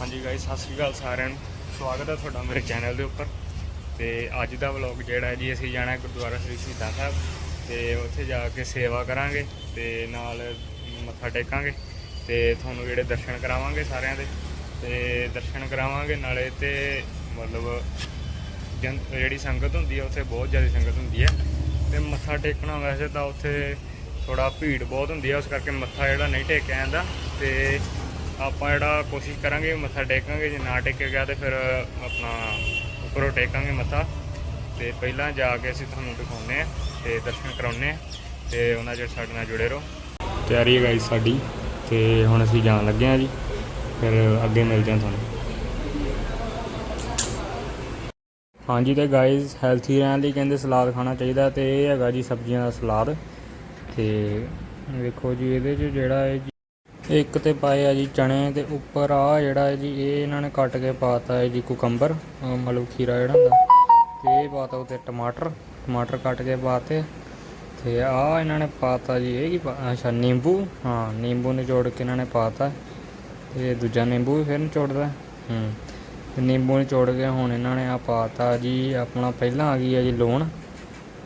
ਹਾਂਜੀ ਗਾਇਸ ਸਤਿ ਸ਼੍ਰੀ ਅਕਾਲ ਸਾਰਿਆਂ ਨੂੰ। ਸਵਾਗਤ ਹੈ ਤੁਹਾਡਾ ਮੇਰੇ ਚੈਨਲ ਦੇ ਉੱਪਰ। ਤੇ ਅੱਜ ਦਾ ਵਲੌਗ ਜਿਹੜਾ ਹੈ ਜੀ, ਅਸੀਂ ਜਾਣਾ ਗੁਰਦੁਆਰਾ ਸ੍ਰੀ ਸ਼ਹੀਦਾਂ ਸਾਹਿਬ। ਤੇ ਉੱਥੇ ਜਾ ਕੇ ਸੇਵਾ ਕਰਾਂਗੇ ਤੇ ਨਾਲ ਮੱਥਾ ਟੇਕਾਂਗੇ ਤੇ ਤੁਹਾਨੂੰ ਜਿਹੜੇ ਦਰਸ਼ਨ ਕਰਾਵਾਂਗੇ ਸਾਰਿਆਂ ਦੇ। ਤੇ ਦਰਸ਼ਨ ਕਰਾਵਾਂਗੇ, ਨਾਲੇ ਤੇ ਮਤਲਬ ਜਨ, ਜਿਹੜੀ ਸੰਗਤ ਹੁੰਦੀ ਹੈ, ਉੱਥੇ ਬਹੁਤ ਜ਼ਿਆਦਾ ਸੰਗਤ ਹੁੰਦੀ ਹੈ। ਤੇ ਮੱਥਾ ਟੇਕਣਾ ਵੈਸੇ ਤਾਂ ਉੱਥੇ ਥੋੜਾ ਭੀੜ ਬਹੁਤ ਹੁੰਦੀ ਹੈ, ਉਸ ਕਰਕੇ ਮੱਥਾ ਜਿਹੜਾ ਨਹੀਂ ਟੇਕਿਆ ਜਾਂਦਾ। ਤੇ ਆਪਾਂ ਜਿਹੜਾ ਕੋਸ਼ਿਸ਼ ਕਰਾਂਗੇ ਮੱਥਾ ਟੇਕਾਂਗੇ, ਜੇ ਨਾ ਟੇਕਿਆ ਗਿਆ ਤੇ ਫਿਰ ਆਪਣਾ ਉੱਪਰੋਂ ਟੇਕਾਂਗੇ ਮੱਥਾ। ਤੇ ਪਹਿਲਾਂ ਜਾ ਕੇ ਅਸੀਂ ਤੁਹਾਨੂੰ ਦਿਖਾਉਂਦੇ ਆ ਤੇ ਦਰਸ਼ਨ ਕਰਾਉਂਦੇ ਆ ਤੇ ਉਹਨਾਂ ਚਿਰ ਸਾਡੇ ਨਾਲ ਜੁੜੇ ਰਹੋ। ਤਿਆਰੀ ਹੈ ਗਾਈਸ ਸਾਡੀ ਤੇ ਹੁਣ ਅਸੀਂ ਜਾਣ ਲੱਗੇ ਆ ਜੀ, ਫਿਰ ਅੱਗੇ ਮਿਲਦੇ ਆ ਤੁਹਾਨੂੰ। ਹਾਂਜੀ ਤੇ ਗਾਇਜ਼ ਹੈਲਥੀ ਰਹਿਣ ਲਈ ਕਹਿੰਦੇ ਸਲਾਦ ਖਾਣਾ ਚਾਹੀਦਾ ਤੇ ਇਹ ਹੈਗਾ ਜੀ ਸਬਜ਼ੀਆਂ ਦਾ ਸਲਾਦ। ਤੇ ਵੇਖੋ ਜੀ, ਇਹਦੇ 'ਚ ਜਿਹੜਾ ਹੈ ਇੱਕ ਤੇ ਪਾਏ ਆ ਜੀ ਚਣੇ ਤੇ ਉੱਪਰ ਆ ਜਿਹੜਾ ਹੈ ਜੀ, ਇਹ ਇਹਨਾਂ ਨੇ ਕੱਟ ਕੇ ਪਾਤਾ ਹੈ ਜੀ ਕੁਕੰਬਰ ਮਤਲਬ ਖੀਰਾ ਜਿਹੜਾ ਹੁੰਦਾ। ਤੇ ਇਹ ਪਾਤਾ ਉੱਤੇ ਟਮਾਟਰ ਟਮਾਟਰ ਕੱਟ ਕੇ ਪਾਤੇ। ਤੇ ਆ ਇਹਨਾਂ ਨੇ ਪਾਤਾ ਜੀ ਇਹ ਕੀ ਅੱਛਾ ਨਿੰਬੂ, ਹਾਂ ਨਿੰਬੂ ਨਿਚੋੜ ਕੇ ਇਹਨਾਂ ਨੇ ਪਾਤਾ। ਤੇ ਦੂਜਾ ਨਿੰਬੂ ਵੀ ਫਿਰ ਨਿਚੋੜਦਾ ਹੂੰ। ਤੇ ਨਿੰਬੂ ਨਿਚੋੜ ਕੇ ਹੁਣ ਇਹਨਾਂ ਨੇ ਆ ਪਾਤਾ ਜੀ, ਆਪਣਾ ਪਹਿਲਾਂ ਆ ਗਈ ਹੈ ਜੀ ਲੂਣ।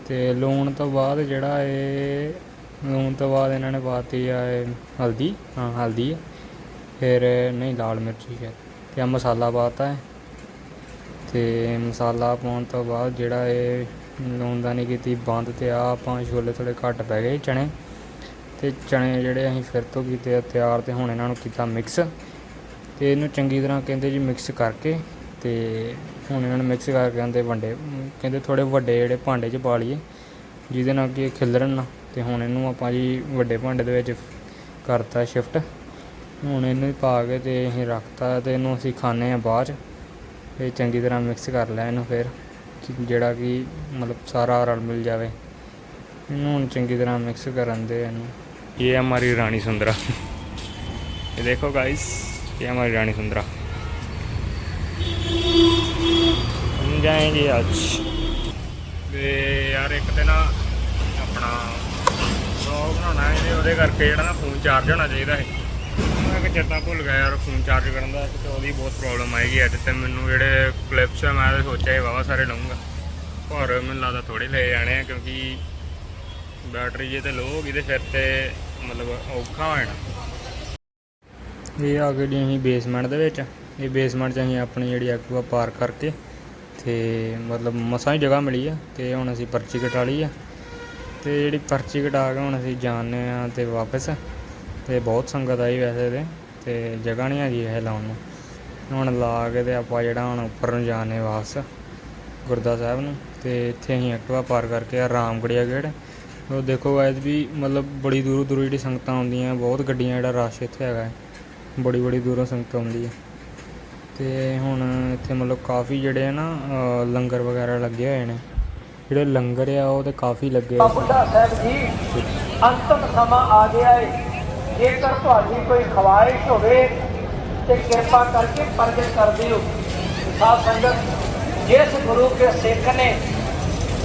ਤੇ ਲੂਣ ਤੋਂ ਬਾਅਦ ਜਿਹੜਾ ਇਹ ਲੂਣ ਤੋਂ ਬਾਅਦ ਇਹਨਾਂ ਨੇ ਪਾਤੀ ਆ ਇਹ ਹਲਦੀ, ਹਾਂ, ਹਲਦੀ। ਹੈ ਫਿਰ ਨਹੀਂ, ਲਾਲ ਮਿਰਚੀ ਹੈ ਤੇ ਆ ਮਸਾਲਾ ਪਾਤਾ ਹੈ। ਤੇ ਮਸਾਲਾ ਪਾਉਣ ਤੋਂ ਬਾਅਦ ਜਿਹੜਾ ਇਹ ਲੂਣਦਾਨੀ ਕੀਤੀ, ਬੰਦ ਤੇ ਆ ਆਪਾਂ ਛੋਲੇ ਥੋੜੇ ਘੱਟ ਪੈ ਗਏ ਚਣੇ। ਤੇ ਚਣੇ ਜਿਹੜੇ ਅਸੀਂ ਫਿਰ ਤੋਂ ਕੀਤੇ ਆ, ਤਿਆਰ ਤੇ ਹੁਣ ਇਹਨਾਂ ਨੂੰ ਕੀਤਾ ਮਿਕਸ। ਤੇ ਇਹਨੂੰ ਚੰਗੀ ਤਰ੍ਹਾਂ ਕਹਿੰਦੇ ਜੀ ਮਿਕਸ ਕਰਕੇ ਤੇ ਹੁਣ ਇਹਨਾਂ ਨੂੰ ਮਿਕਸ ਕਰਕੇ ਆਂਦੇ ਵੰਡੇ, ਕਹਿੰਦੇ ਥੋੜੇ ਵੱਡੇ ਜਿਹੜੇ ਭਾਂਡੇ 'ਚ ਪਾ ਲਈਏ, ਜਿਹਦੇ ਨਾਲ ਕਿ ਇਹ ਖਿਲਰਨ ਨਾ। ਤੇ ਹੁਣ ਇਹਨੂੰ ਆਪਾਂ ਜੀ ਵੱਡੇ ਭਾਂਡੇ ਦੇ ਵਿੱਚ ਕਰਤਾ ਸ਼ਿਫਟ ਹੁਣ ਇਹਨੂੰ ਹੀ ਪਾ ਕੇ ਤੇ ਅਸੀਂ ਰੱਖਤਾ ਤੇ ਇਹਨੂੰ ਅਸੀਂ ਖਾਣੇ ਆ ਬਾਅਦ 'ਚ ਇਹ ਚੰਗੀ ਤਰ੍ਹਾਂ ਮਿਕਸ ਕਰ ਲਿਆ ਇਹਨੂੰ ਫਿਰ ਕਿ ਜਿਹੜਾ ਕਿ ਮਤਲਬ ਸਾਰਾ ਰਲ ਮਿਲ ਜਾਵੇ ਇਹਨੂੰ ਹੁਣ ਚੰਗੀ ਤਰ੍ਹਾਂ ਮਿਕਸ ਕਰਨ ਦੇ ਇਹਨੂੰ ਇਹ ਹਮਾਰੀ ਰਾਣੀ ਸੁੰਦਰਾ ये देखो गाइस ये हमारी रानी सुंदरा हम जाएंगे आज ਤੇ ਯਾਰ ਇੱਕ ਤੇ ਨਾ ਆਪਣਾ ਵਲੌਗ ਬਣਾਉਣਾ ਹੈ ਤੇ ਉਹਦੇ ਕਰਕੇ ਜਿਹੜਾ ਨਾ ਫੋਨ ਚਾਰਜ ਹੋਣਾ ਚਾਹੀਦਾ ਹੈ ਮੈਂ ਕਿ ਚੇਤਾ ਭੁੱਲ ਗਿਆ ਯਾਰ ਫੋਨ ਚਾਰਜ ਕਰਨ ਦਾ ਤੇ ਉਹਦੀ ਬਹੁਤ ਪ੍ਰੋਬਲਮ ਆਏਗੀ ਅੱਜ ਤੇ ਮੈਨੂੰ ਜਿਹੜੇ ਕਲਿੱਪਸ ਆ ਮੈਂ ਸੋਚਿਆ ਇਹ ਵਾਵਾ ਸਾਰੇ ਲਵਾਂਗਾ ਪਰ ਮੈਨੂੰ ਲੱਗਦਾ ਥੋੜੇ ਲੈ ਜਾਣੇ ਆ ਕਿਉਂਕਿ ਬੈਟਰੀ ਜੇ ਤੇ ਲੋ ਹੋ ਗਈ ਤੇ ਫਿਰ ਤੇ ਮਤਲਬ ਔਖਾ ਹੋ ਜਾਣਾ। ਇਹ ਆ ਗਏ ਜੀ ਅਸੀਂ ਬੇਸਮੈਂਟ ਦੇ ਵਿੱਚ। ਇਹ ਬੇਸਮੈਂਟ 'ਚ ਅਸੀਂ ਆਪਣੀ ਜਿਹੜੀ ਐਕਟਿਵਾ ਪਾਰਕ ਕਰਕੇ ਤੇ ਮਤਲਬ ਮਸਾਂ ਹੀ ਜਗ੍ਹਾ ਮਿਲੀ ਆ ਤੇ ਹੁਣ ਅਸੀਂ ਪਰਚੀ ਕਟਾ ਲਈ ਆ। ਤੇ ਜਿਹੜੀ ਪਰਚੀ ਕਟਾ ਕੇ ਹੁਣ ਅਸੀਂ ਜਾਣੇ ਆ ਤੇ ਵਾਪਸ, ਤੇ ਬਹੁਤ ਸੰਗਤ ਆਈ ਵੈਸੇ ਤੇ ਤੇ ਜਗ੍ਹਾ ਨਹੀਂ ਹੈਗੀ ਇਹ ਲਾਉਣ ਨੂੰ। ਹੁਣ ਲਾ ਕੇ ਤੇ ਆਪਾਂ ਜਿਹੜਾ ਹੁਣ ਉੱਪਰ ਨੂੰ ਜਾਣੇ ਵਾਪਸ ਗੁਰਦਾ ਸਾਹਿਬ ਨੂੰ, ਤੇ ਇੱਥੇ ਅਸੀਂ ਐਕਟਿਵਾ ਪਾਰ ਕਰਕੇ ਆ ਰਾਮਗੜੀਆ ਗੇਟ। ਉਹ ਦੇਖੋ ਗਾਇਸ ਵੀ ਮਤਲਬ ਬੜੀ ਦੂਰੋਂ ਦੂਰੋਂ ਜਿਹੜੀ ਸੰਗਤਾਂ ਆਉਂਦੀਆਂ, ਬਹੁਤ ਗੱਡੀਆਂ ਜਿਹੜਾ ਰਸ਼ ਇੱਥੇ ਹੈਗਾ ਹੈ, ਬੜੀ ਬੜੀ ਦੂਰੋਂ ਸੰਗਤ ਆਉਂਦੀ ਹੈ। ਤੇ ਹੁਣ ਇੱਥੇ ਮਤਲਬ ਕਾਫੀ ਜਿਹੜੇ ਆ ਨਾ ਲੰਗਰ ਵਗੈਰਾ ਲੱਗੇ ਹੋਏ ਨੇ। ਜਿਹੜੇ ਲੰਗਰ ਆ ਉਹ ਤੇ ਕਾਫੀ ਲੱਗੇ ਹੋਏ ਬੁੱਢਾ ਸਾਹਿਬ ਜੀ ਅੰਤਮ ਸਮਾਂ ਆ ਗਿਆ ਹੈ ਜੇਕਰ ਤੁਹਾਡੀ ਕੋਈ ਖਵਾਇਸ਼ ਹੋਵੇ ਤੇ ਕਿਰਪਾ ਕਰਕੇ ਪ੍ਰਗਟ ਕਰ ਦਿਓ। ਸਾਧ ਸੰਗਤ ਜਿਸ ਗੁਰੂ ਕੇ ਸਿੱਖ ਨੇ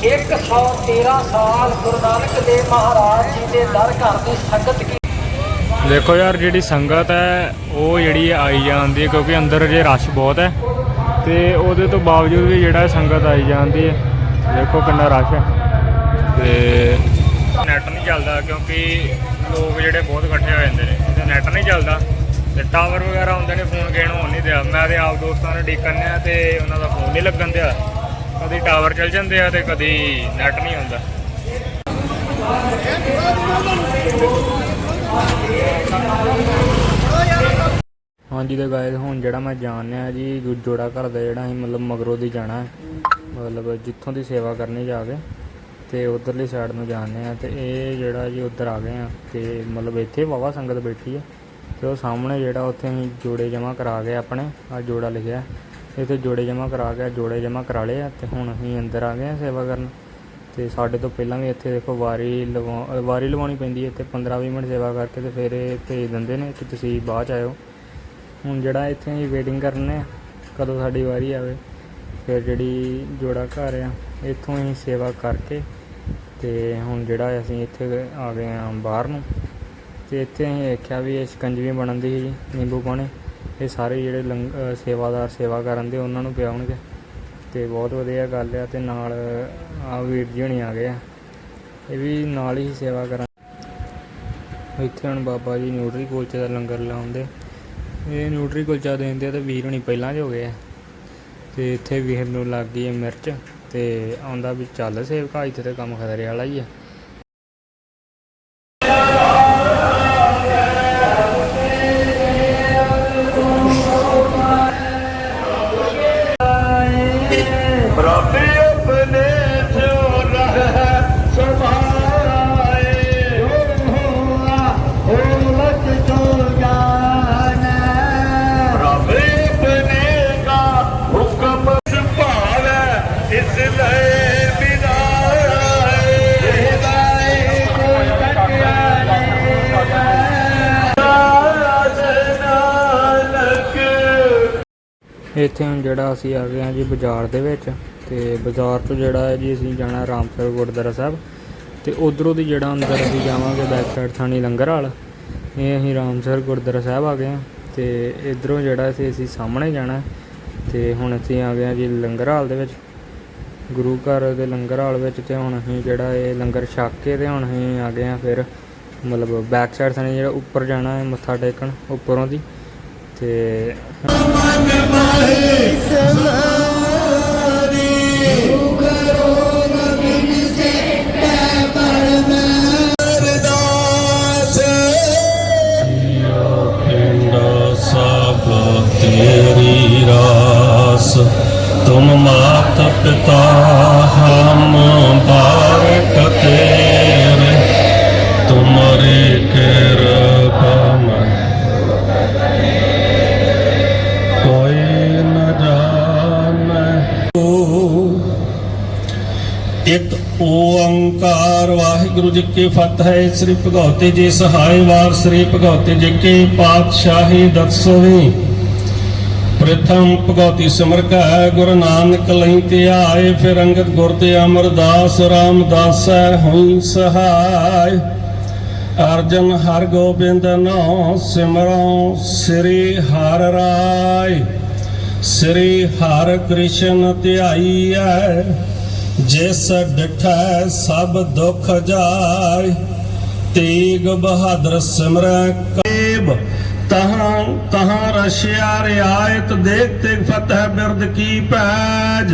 113 ਸਾਲ ਗੁਰੂ ਨਾਨਕ ਦੇਵ ਮਹਾਰਾਜ ਜੀ ਦੇ ਦਰ ਘਰ ਦੀ ਸੰਗਤ ਕੀਤੀ। ਦੇਖੋ ਯਾਰ ਜਿਹੜੀ ਸੰਗਤ ਹੈ ਉਹ ਜਿਹੜੀ ਆਈ ਜਾਂਦੀ ਹੈ ਕਿਉਂਕਿ ਅੰਦਰ ਜੇ ਰਸ਼ ਬਹੁਤ ਹੈ ਤੇ ਉਹਦੇ ਤੋਂ ਬਾਵਜੂਦ ਵੀ ਜਿਹੜਾ ਸੰਗਤ ਆਈ ਜਾਂਦੀ ਹੈ। ਦੇਖੋ ਕਿੰਨਾ ਰਸ਼ ਹੈ। ਤੇ ਨੈਟ ਨਹੀਂ ਚੱਲਦਾ ਕਿਉਂਕਿ ਲੋਕ ਜਿਹੜੇ ਬਹੁਤ ਇਕੱਠੇ ਹੋ ਜਾਂਦੇ ਨੇ। ਤੇ ਨੈਟ ਨਹੀਂ ਚੱਲਦਾ। ਤੇ ਟਾਵਰ ਵਗੈਰਾ ਹੁੰਦੇ ਨੇ ਫੋਨ ਗੇਣ ਹੋਣ ਨਹੀਂ ਦਿਆ। ਮੈਂ ਤੇ ਆਪ ਦੋਸਤਾਂ ਨੂੰ ਡੀਕਨ ਆ ਤੇ ਉਹਨਾਂ ਦਾ ਫੋਨ ਨਹੀਂ ਲੱਗਣ ਦਿਆ। ਕਦੀ ਟਾਵਰ ਚੱਲ ਜਾਂਦੇ ਆ ਤੇ ਕਦੀ ਨੈਟ ਨਹੀਂ ਹੁੰਦਾ ਹਾਂਜੀ ਤੇ ਗਾਇਸ ਹੁਣ ਜਿਹੜਾ ਮੈਂ ਜਾਣਿਆ ਜੀ ਜੋੜਾ ਘਰ ਦਾ ਜਿਹੜਾ ਅਸੀਂ ਮਤਲਬ ਮਗਰੋਂ ਦੀ ਜਾਣਾ ਹੈ। ਮਤਲਬ ਜਿੱਥੋਂ ਦੀ ਸੇਵਾ ਕਰਨੀ ਜਾ ਕੇ ਤੇ ਉਧਰਲੀ ਸਾਈਡ ਨੂੰ ਜਾਂਦੇ ਆ ਤੇ ਇਹ ਜਿਹੜਾ ਜੀ ਉਧਰ ਆ ਗਏ ਆ ਤੇ ਮਤਲਬ ਇੱਥੇ ਵਾਵਾ ਸੰਗਤ ਬੈਠੀ ਆ ਤੇ ਉਹ ਸਾਹਮਣੇ ਜਿਹੜਾ ਉੱਥੇ ਅਸੀਂ ਜੋੜੇ ਜਮ੍ਹਾਂ ਕਰਾ ਗਏ ਆਪਣੇ ਆ ਜੋੜਾ ਲਿਖਿਆ। ਇੱਥੇ ਜੋੜੇ ਜਮ੍ਹਾਂ ਕਰਾ ਕੇ ਜੋੜੇ ਜਮ੍ਹਾਂ ਕਰਾ ਲਏ ਆ ਤੇ ਹੁਣ ਅਸੀਂ ਅੰਦਰ ਆ ਗਏ ਆ ਸੇਵਾ ਕਰਨ। ਤੇ ਸਾਡੇ ਤੋਂ ਪਹਿਲਾਂ ਵੀ ਇੱਥੇ ਦੇਖੋ ਵਾਰੀ ਲਵਾ, ਵਾਰੀ ਲਵਾਉਣੀ ਪੈਂਦੀ ਹੈ ਇੱਥੇ 15-20 ਮਿੰਟ ਸੇਵਾ ਕਰਕੇ ਤੇ ਫਿਰ ਇਹ ਭੇਜ ਦਿੰਦੇ ਨੇ ਕਿ ਤੁਸੀਂ ਬਾਅਦ ਚ ਆਇਓ। ਹੁਣ ਜਿਹੜਾ ਇੱਥੇ ਅਸੀਂ ਵੇਟਿੰਗ ਕਰਨੇ ਆ, ਕਦੋਂ ਸਾਡੀ ਵਾਰੀ ਆਵੇ ਫਿਰ ਜਿਹੜੀ ਜੋੜਾ ਘਰ ਆ, ਇੱਥੋਂ ਅਸੀਂ ਸੇਵਾ ਕਰਕੇ ਤੇ ਹੁਣ ਜਿਹੜਾ ਅਸੀਂ ਇੱਥੇ ਆ ਗਏ ਆ ਬਾਹਰ ਨੂੰ ਤੇ ਇੱਥੇ ਅਸੀਂ ਵੇਖਿਆ ਵੀ ਇਹ ਸ਼ਿਕੰਜਵੀ ਬਣਨ ਦੀ ਜੀ ਨਿੰਬੂ ਪਾਣੀ। ਇਹ ਸਾਰੇ ਜਿਹੜੇ ਲੰਗ ਸੇਵਾਦਾਰ ਸੇਵਾ ਕਰਨ ਦੇ ਉਹਨਾਂ ਨੂੰ ਪਿਆਉਣਗੇ ਤੇ ਬਹੁਤ ਵਧੀਆ ਗੱਲ ਆ ਤੇ ਨਾਲ ਆ ਵੀਰ ਜੀ ਹੁਣੀ ਆ ਗਏ ਆ। ਇਹ ਵੀ ਨਾਲ ਹੀ ਸੇਵਾ ਕਰਨ। ਇੱਥੇ ਹੁਣ ਬਾਬਾ ਜੀ ਨਿਊਟਰੀ ਕੁਲਚੇ ਦਾ ਲੰਗਰ ਲਾਉਂਦੇ। ਇਹ ਨਿਊਟਰੀ ਕੁਲਚਾ ਦਿੰਦੇ ਆ ਤੇ ਵੀਰ ਹੁਣੀ ਪਹਿਲਾਂ ਦੇ ਹੋ ਗਏ ਆ। ਤੇ ਇੱਥੇ ਵੀਰ ਨੂੰ ਲੱਗ ਗਈ ਹੈ ਮਿਰਚ ਤੇ ਆਉਂਦਾ ਵੀ ਚੱਲ ਸੇਵਕਾ, ਇੱਥੇ ਤਾਂ ਕੰਮ ਖਤਰੇ ਵਾਲਾ ਹੀ ਹੈ। ਇੱਥੇ ਹੁਣ ਜਿਹੜਾ ਅਸੀਂ ਆ ਗਏ ਹਾਂ ਜੀ ਬਾਜ਼ਾਰ ਦੇ ਵਿੱਚ ਤੇ ਬਾਜ਼ਾਰ ਤੋਂ ਜਿਹੜਾ ਹੈ ਜੀ ਅਸੀਂ ਜਾਣਾ ਰਾਮਸਰ ਗੁਰਦੁਆਰਾ ਸਾਹਿਬ ਤੇ ਉਧਰੋਂ ਦੀ ਜਿਹੜਾ ਅੰਦਰ ਅਸੀਂ ਜਾਵਾਂਗੇ ਬੈਕ ਸਾਈਡ ਥਾਣੀ ਲੰਗਰ ਵਾਲ, ਇਹ ਅਸੀਂ ਰਾਮਸਰ ਗੁਰਦੁਆਰਾ ਸਾਹਿਬ ਆ ਗਏ ਹਾਂ ਤੇ ਇਧਰੋਂ ਜਿਹੜਾ ਸੀ ਅਸੀਂ ਸਾਹਮਣੇ ਜਾਣਾ ਤੇ ਹੁਣ ਅਸੀਂ ਆ ਗਏ ਹਾਂ ਜੀ ਲੰਗਰ ਹਾਲ ਦੇ ਵਿੱਚ, ਗੁਰੂ ਘਰ ਦੇ ਲੰਗਰ ਹਾਲ ਵਿੱਚ ਤੇ ਹੁਣ ਅਸੀਂ ਜਿਹੜਾ ਇਹ ਲੰਗਰ ਛਕ ਕੇ ਤੇ ਹੁਣ ਅਸੀਂ ਆ ਗਏ ਹਾਂ ਫਿਰ ਮਤਲਬ ਬੈਕ ਸਾਈਡ ਥਾਣੀ ਜਿਹੜਾ ਉੱਪਰ ਜਾਣਾ ਹੈ ਮੱਥਾ ਟੇਕਣ, ਉੱਪਰੋਂ ਦੀ ਤੇ ਪਿੰਡ ਸਭ ਤੇਰੀ ਰਾਸ। ਤੁਮ ਮਾਤ ਓੰਕਾਰ ਵਾਹਿਗੁਰੂ ਜੀ ਕੀ ਫਤਿਹ ਸ੍ਰੀ ਭਗਵਤੀ ਜੀ ਸਹਾਇ ਵਾਰ, ਸ੍ਰੀ ਭਗਵਤੀ ਜੀ ਕੀ ਪਾਤਸ਼ਾਹੀ ਦਸਵੀਂ ਪ੍ਰਥਮ ਭਗਵਤੀ ਸਿਮਰ ਕੈ ਗੁਰੂ ਨਾਨਕ ਲਈ ਤੇ ਆਏ, ਫਿਰ ਅੰਗਦ ਗੁਰ ਤੇ ਅਮਰਦਾਸ, ਰਾਮਦਾਸੈ ਹੋਈ ਸਹਾਇ ਅਰਜਨ ਹਰ ਗੋਬਿੰਦ ਨੋ ਸਿਮਰੋ ਸ੍ਰੀ ਹਰਿ ਰਾਏ। ਸ੍ਰੀ ਹਰਿ ਕ੍ਰਿਸ਼ਨ ਧਿਆਈਐ ਜਿਸ ਡਿਠੈ ਸਭ ਦੁਖ ਜਾਇ ਤੇਗ ਬਹਾਦਰ ਸਿਮਰੈ ਕੇਬ ਤਹਾਂ ਤਹਾਂ ਰਸ਼ਿਆ ਰਿਆਇਤ ਦੇਖ ਤੇ ਫਤਿਹ ਬਿਰਦ ਕੀ ਪੈਜ।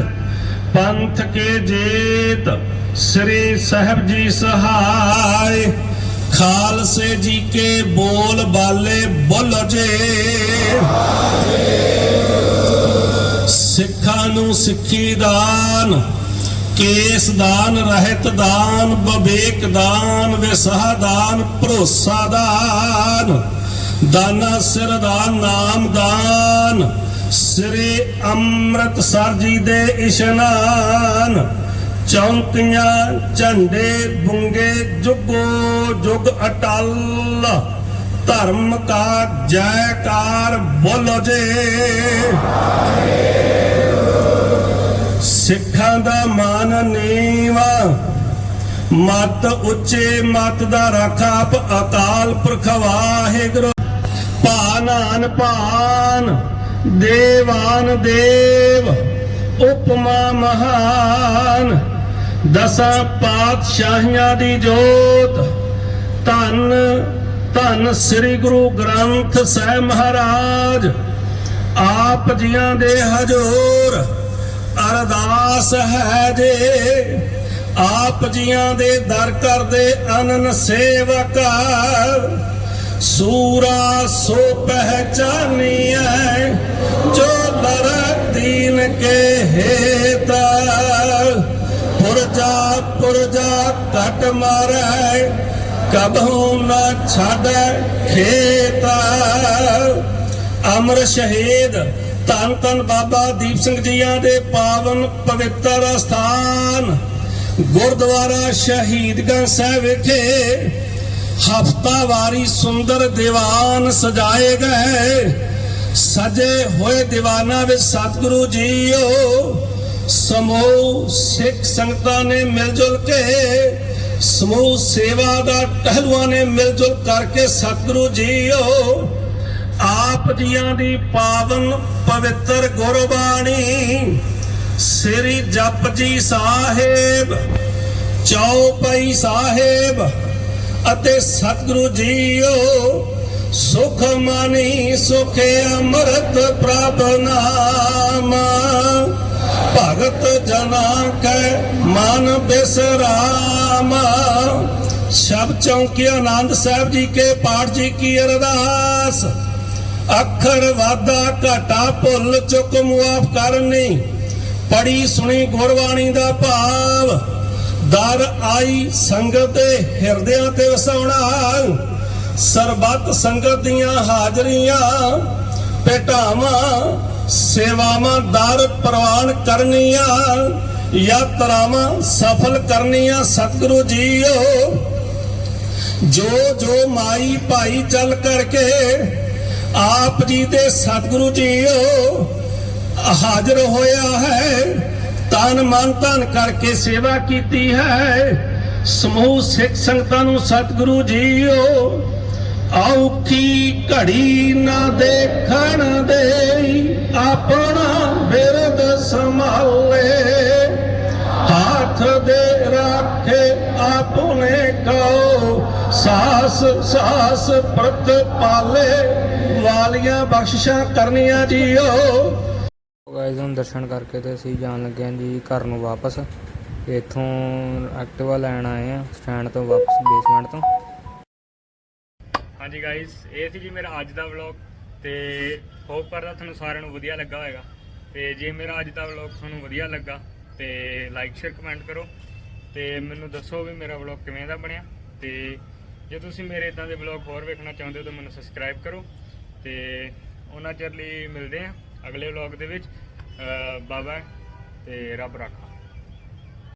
ਪੰਥ ਕੇ ਜੀਤ ਸ੍ਰੀ ਸਹਿਬ ਜੀ ਸਹਾਇ ਖਾਲਸੇ ਜੀ ਕੇ ਬੋਲ ਬਾਲੇ ਬੋਲੋ ਜੇ। ਸਿੱਖਾਂ ਨੂੰ ਸਿੱਖੀ ਦਾਨ ਕੇਸ ਦਾਨ ਰਹਿਤ ਦਾਨ, ਬਵੇਕ ਦਾਨ, ਵਿਸਾਹ ਦਾਨ, ਭਰੋਸਾ ਦਾਨ। ਦਾਨਾ ਸਿਰ ਦਾਨ ਨਾਮ ਦਾਨ। ਸ੍ਰੀ ਅੰਮ੍ਰਿਤਸਰ ਜੀ ਦੇ ਇਸ਼ਨਾਨ। ਚੌਂਕੀਆਂ ਝੰਡੇ ਬੁੰਗੇ ਜੁਗੋ ਜੁਗ ਅਟਲ। ਧਰਮ ਕਾ ਜੈਕਾਰ ਬੋਲੋ ਜੇ। ਸਿੱਖਾਂ ਦਾ ਮਾਨ ਨੀਵਾ। ਮਤ ਉੱਚੇ ਮਤ ਦਾ ਰਾਖਾ ਅਕਾਲ ਪੁਰਖ ਵਾਹਿਗੁਰੂ। ਭਾਨਾਨ ਭਾਨ, ਦੇਵਾਨ ਦੇਵ, ਉਪਮਾ ਮਹਾਨ। ਦਸਾਂ ਪਾਤਸ਼ਾਹੀਆਂ ਦੀ ਜੋਤ, ਧੰਨ ਧੰਨ ਸ੍ਰੀ ਗੁਰੂ ਗ੍ਰੰਥ ਸਾਹਿਬ ਮਹਾਰਾਜ। ਆਪ ਜੀਆਂ ਦੇ ਹਜੂਰ। ਅਰਦਾਸ ਹੈ ਜੇ ਆਪ ਜੀਆਂ ਦੇ ਦਰ ਕਰਦੇ ਅਨਨ ਸੇਵਕ, ਸੂਰਾ ਸੋ ਪਹਿਚਾਨੀਐ ਜੋ ਲਰ ਦੀਨ ਕੇ ਹੇਤ। ਪੁਰਜਾ ਪੁਰਜਾ ਕਟ ਮਾਰੈ, ਕਬਹੂ ਨ ਛੱਡ ਖੇਤ। ਅਮਰ ਸ਼ਹੀਦ ਧੰਨ ਧੰਨ ਬਾਬਾ ਦੀਪ ਸਿੰਘ ਜੀਆਂ ਦੇ ਪਾਵਨ ਪਵਿੱਤਰ ਸਥਾਨ। ਗੁਰਦੁਆਰਾ ਸ਼ਹੀਦਗੰਜ ਸਾਹਿਬ ਵਿਖੇ ਹਫਤਾਵਾਰੀ ਸੁੰਦਰ ਦੀਵਾਨ ਸਜਾਏ ਗਏ। ਸਜੇ ਹੋਏ ਦੀਵਾਨਾਂ ਵਿੱਚ ਸਤਿਗੁਰੂ ਜੀਓ, ਸਮੂਹ ਸਿੱਖ ਸੰਗਤਾਂ ਨੇ ਮਿਲ ਜੁਲ ਕੇ, ਸਮੂਹ ਸੇਵਾ ਦਾ ਟਹਿਲੂਆਂ ਨੇ ਮਿਲ ਜੁਲ ਕਰਕੇ ਸਤਿਗੁਰੂ ਜੀਓ ਆਪ ਜੀਆਂ ਦੀ ਪਾਵਨ ਪਵਿੱਤਰ ਗੁਰਬਾਣੀ। ਸ੍ਰੀ ਜਪਜੀ ਸਾਹਿਬ ਚੌਪਈ ਸਾਹਿਬ ਅਤੇ ਸਤਿਗੁਰੂ ਜੀਓ, ਸੁਖ ਮਾਨੀ, ਸੁਖ ਅੰਮ੍ਰਿਤ ਪ੍ਰਭ ਨਾਮ। ਭਗਤ ਜਨਾ ਕੈ ਮਨ ਬਿਸਰਾਮ। ਸ਼ਬ ਚੌਂਕੀ ਆਨੰਦ ਸਾਹਿਬ ਜੀ ਕੇ, ਪਾਠ ਜੀ ਕੀ ਅਰਦਾਸ। ਅਖਰ ਵਾਦਾ ਘਾਟਾ ਭੁੱਲ ਚੁੱਕ ਮੁਆਫ ਕਰਨੀ। ਪੜੀ ਸੁਣੀ ਗੁਰਬਾਣੀ ਦਾ ਭਾਵ। ਦਰ ਆਈ ਸੰਗਤ ਦੇ ਹਿਰਦਿਆਂ ਤੇ ਵਸਾਉਣਾ। ਸਰਬੱਤ ਸੰਗਤ ਦੀਆਂ ਹਾਜ਼ਰੀਆਂ, ਭੇਟਾਵਾਂ, ਸੇਵਾਵਾਂ ਦਰ ਪ੍ਰਵਾਨ ਕਰਨੀਆਂ, ਯਾਤਰਾਵਾਂ ਸਫਲ ਕਰਨੀਆਂ। ਸਤਿਗੁਰੂ ਜੀਓ, ਜੋ ਜੋ ਮਾਈ ਭਾਈ ਚੱਲ ਕਰਕੇ ਆਪ ਜੀ ਦੇ ਸਤਿਗੁਰੂ ਜੀਓ, ਹਾਜ਼ਰ ਹੋਇਆ ਹੈ। ਤਨ ਮਨ ਧਨ ਕਰਕੇ ਸੇਵਾ ਕੀਤੀ ਹੈ। ਸਮੂਹ ਸਿੱਖ ਸੰਗਤਾਂ ਨੂੰ ਸਤਿਗੁਰੂ ਜੀਓ ਔਖੀ ਘੜੀ ਨਾ ਦੇਖਣ ਦੇ ਆਪਣਾ ਬਿਰਦ ਸੰਭਾਲੇ। ਹਾਥ ਦੇ ਰੱਖੇ ਆਪਨੇ ਕੋ। ਸਾਸ ਸਾਸ ਪ੍ਰਤ ਪਾਲੇ ਵਾਲੀਆਂ ਬਖਸ਼ਿਸ਼ਾਂ ਕਰਨੀਆਂ ਜੀਓ। ਗਾਇਜ਼ ਹੁਣ ਦਰਸ਼ਨ ਕਰਕੇ ਤੇ ਅਸੀਂ ਜਾਣ ਲੱਗੇ ਹਾਂ ਜੀ ਘਰ ਨੂੰ ਵਾਪਸ। ਇੱਥੋਂ ਐਕਟਿਵਾ ਲੈਣ ਆਏ ਆ ਸਟੈਂਡ ਤੋਂ ਵਾਪਸ ਬੇਸਮੈਂਟ ਤੋਂ। ਹਾਂਜੀ ਗਾਇਜ਼ ਇਹ ਸੀ ਜੀ ਮੇਰਾ ਅੱਜ ਦਾ ਵਲੌਗ ਤੇ ਹੋਪ ਕਰਦਾ ਤੁਹਾਨੂੰ ਸਾਰਿਆਂ ਨੂੰ ਵਧੀਆ ਲੱਗਾ ਹੋਵੇਗਾ ਤੇ ਜੇ ਮੇਰਾ ਅੱਜ ਦਾ ਵਲੌਗ ਤੁਹਾਨੂੰ ਵਧੀਆ ਲੱਗਾ ਤੇ ਲਾਈਕ ਸ਼ੇਅਰ ਕਮੈਂਟ ਕਰੋ। ਤੇ ਮੈਨੂੰ ਦੱਸੋ ਵੀ ਮੇਰਾ ਵਲੌਗ ਕਿਵੇਂ ਦਾ ਬਣਿਆ। ਤੇ ਜੇ ਤੁਸੀਂ ਮੇਰੇ ਇਦਾਂ ਦੇ ਵਲੌਗ ਹੋਰ ਵੇਖਣਾ ਚਾਹੁੰਦੇ ਹੋ ਤਾਂ ਮੈਨੂੰ ਸਬਸਕ੍ਰਾਈਬ ਕਰੋ ਤੇ ਉਹਨਾਂ ਚਿਰ ਲਈ ਮਿਲਦੇ ਆ ਅਗਲੇ ਵਲੌਗ ਦੇ ਵਿੱਚ। ਬਾਬਾ ਤੇ ਰੱਬ ਰਾਖਾ।